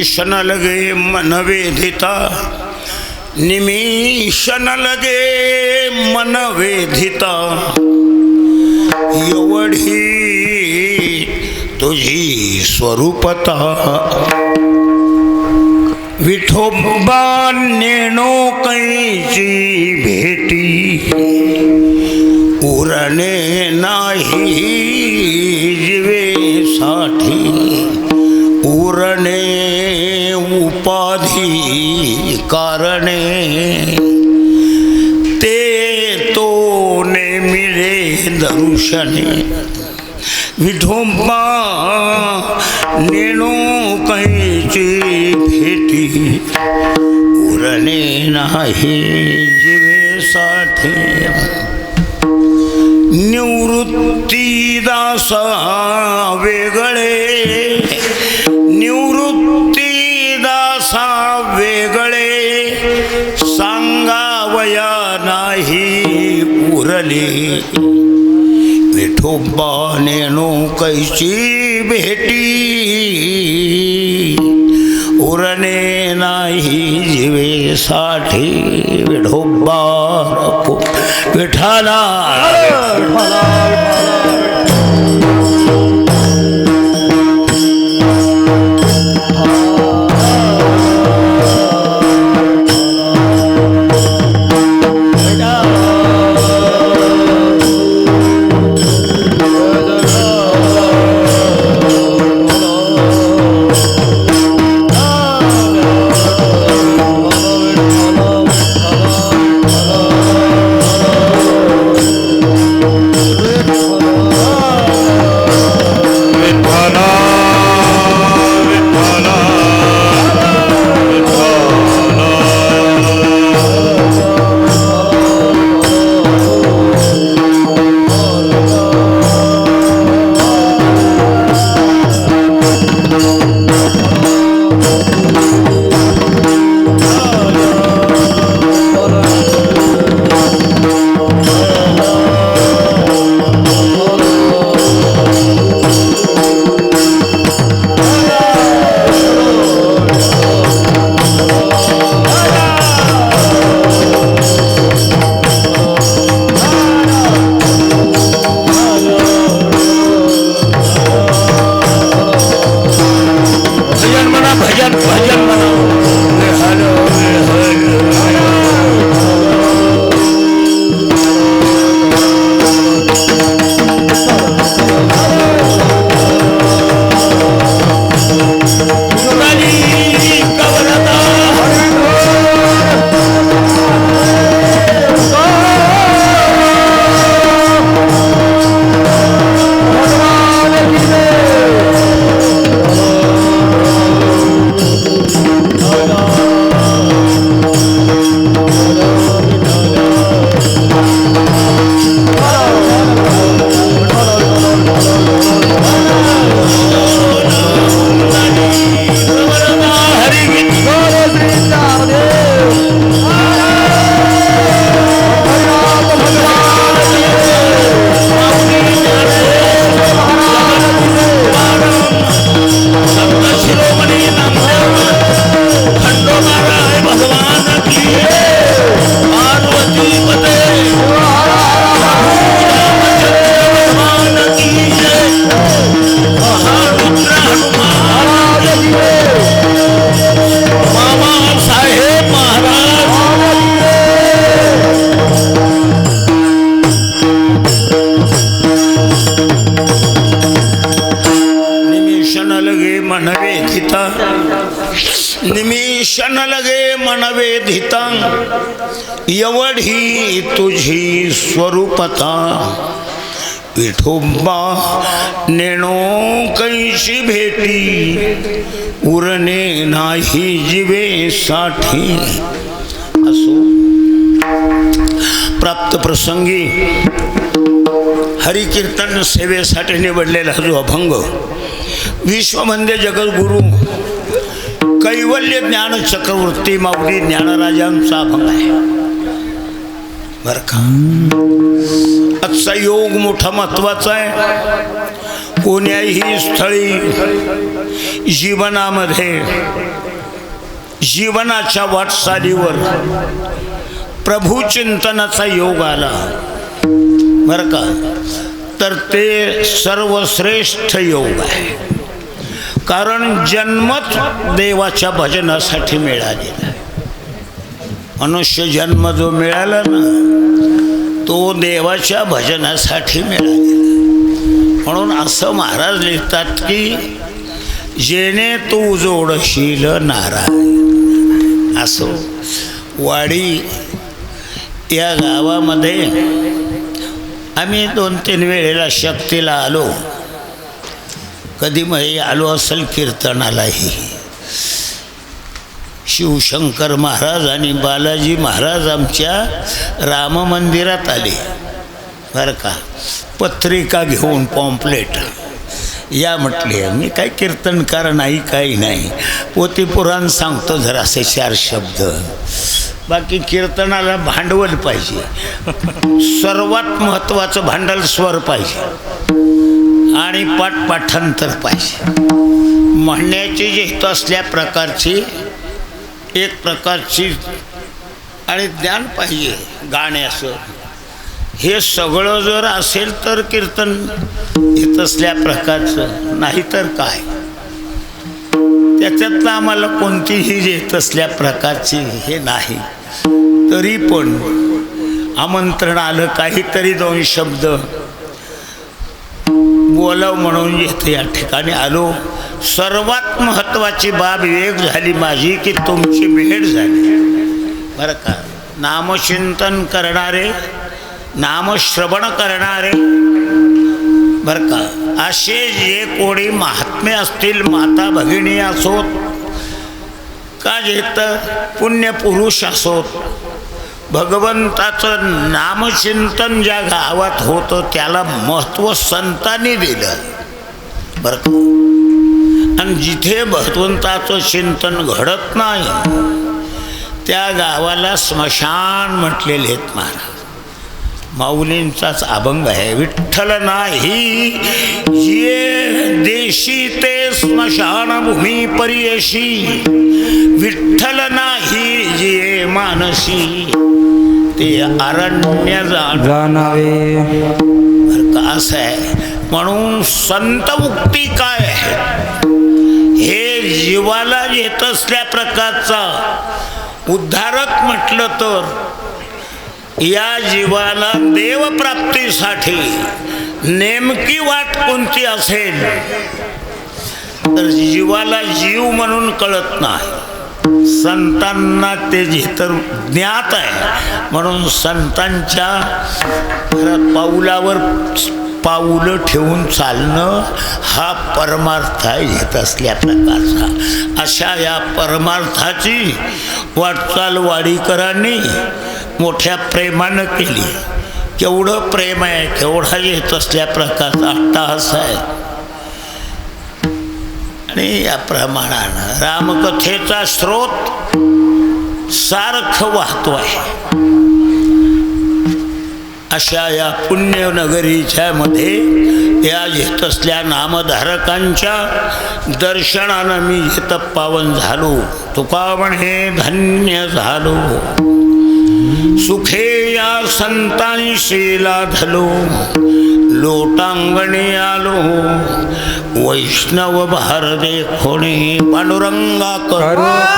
निमिषन लगे मन वेधिता निमिषन लगे मन वेधिता एवढी तुझी स्वरूपता। विठोबा नेणो कैची भेटी उरणे नाही जीवेसाठी उरणे उपाधी कारणे ते तो नेमिले दर्शने। विठोबा नेणो कैची भेटी उरणे नाही जीवेसाठी निवृत्तीदासा वेगळे। उरले विठोबा नो कैची भेटी। उरणे नाही जीवेसाठी विठोबा विठाला निमिषन मनवे धितांग एवढी तुझी स्वरूपता. विठोबा नेणो कैशी भेटी? उरणे नाही जीवे साठी. असो. प्राप्त प्रसंगी हरिकीर्तन सेवेसाठी निवडलेला जो अभंग विश्वमंदे जगद्गुरु कैवल्य ज्ञान चक्रवर्ती माऊली ज्ञानराजांचा अभंग आहे. बर का? आजचा योग मोठा महत्त्वाचा आहे. कोण्याही स्थळी जीवनामध्ये जीवनाच्या वाटचालीवर प्रभुचिंतनाचा योग आला. बरं का? तर ते सर्वश्रेष्ठ योग आहे. कारण जन्मच देवाच्या भजनासाठी मिळालेला आहे मनुष्य जन्म जो मिळाला ना तो देवाच्या भजनासाठी मिळालेला म्हणून असं महाराज लिहितात की जेणे तू जोडशील नारायण. असो. वाडी या गावामध्ये आम्ही दोन तीन वेळेला शक्तीला आलो. कधी मग आलो असेल कीर्तनालाही. शिवशंकर महाराज आणि बालाजी महाराज आमच्या राम मंदिरात आले. बरं का? पत्रिका घेऊन पॉम्पलेट. या म्हटले मी काय कीर्तनकार नाही काही नाही. पोतीपुराण सांगतो जरा असे चार शब्द. बाकी कीर्तनाला भांडवल पाहिजे. सर्वात महत्त्वाचं भांडवल स्वर पाहिजे. आणि पाठपाठांतर पाहिजे म्हणण्याची जित असल्या प्रकारची एक प्रकारची आणि ज्ञान पाहिजे गाण्याचं हे सगळं जर असेल तर कीर्तन येत असल्या प्रकारचं नाही तर काय? त्याच्यातलं आम्हाला कोणतीही येत असल्या प्रकारची हे नाही. तरी पण आमंत्रण आलं काहीतरी दोन शब्द बोलाव म्हणून येथे या ठिकाणी आलो. सर्वात महत्त्वाची बाब एक झाली माझी की तुमची भेट झाली. बरं का? नामचिंतन करणारे नामश्रवण करणारे बरं का? असे जे कोणी महात्मे असतील माता भगिनी असोत का जे तर पुण्यपुरुष असोत भगवंताचं नामचिंतन ज्या गावात होतं त्याला महत्त्व संतांनी दिलं. बरं आणि जिथे भगवंताचं चिंतन घडत नाही त्या गावाला स्मशान म्हटलेले आहेत महाराज. माऊलींचाच अभंग आहे विठ्ठल नाही ये देशी ते स्मशानभूमी परियशी. विठ्ठल नाही जे मानसी. ते अरण्य जाण. जाणावे. असं आहे. म्हणून संत मुक्ती काय आहे? हे जीवाला येत असल्या प्रकारचा उद्धारक म्हटलं तर या जीवाला देवप्राप्तीसाठी नेमकी वाट कोणती असेल? तर जीवाला जीव म्हणून कळत नाही. संतांना ते तर ज्ञात आहे. म्हणून संतांच्या पाऊलावर पाऊलं ठेवून चालणं हा परमार्थ आहे येत असल्या प्रकारचा. अशा या परमार्थाची वाटचाल वाडीकरांनी मोठ्या प्रेमानं केली. केवढं प्रेम आहे केवढा येत असल्या प्रकारचा अट्टाहास आहे. आणि या प्रमाणानं रामकथेचा स्रोत सारखं वाहतो आहे. अशा या पुण्यनगरीच्या मध्ये या येत असल्या नामधारकांच्या दर्शनानं मी येत पावन झालो. तुका म्हणे धन्य झालो. सुखे या संतांशी लाधलो लोटांगणी आलो वैष्णव भार देखोणे पांडुरंगा कर. करू.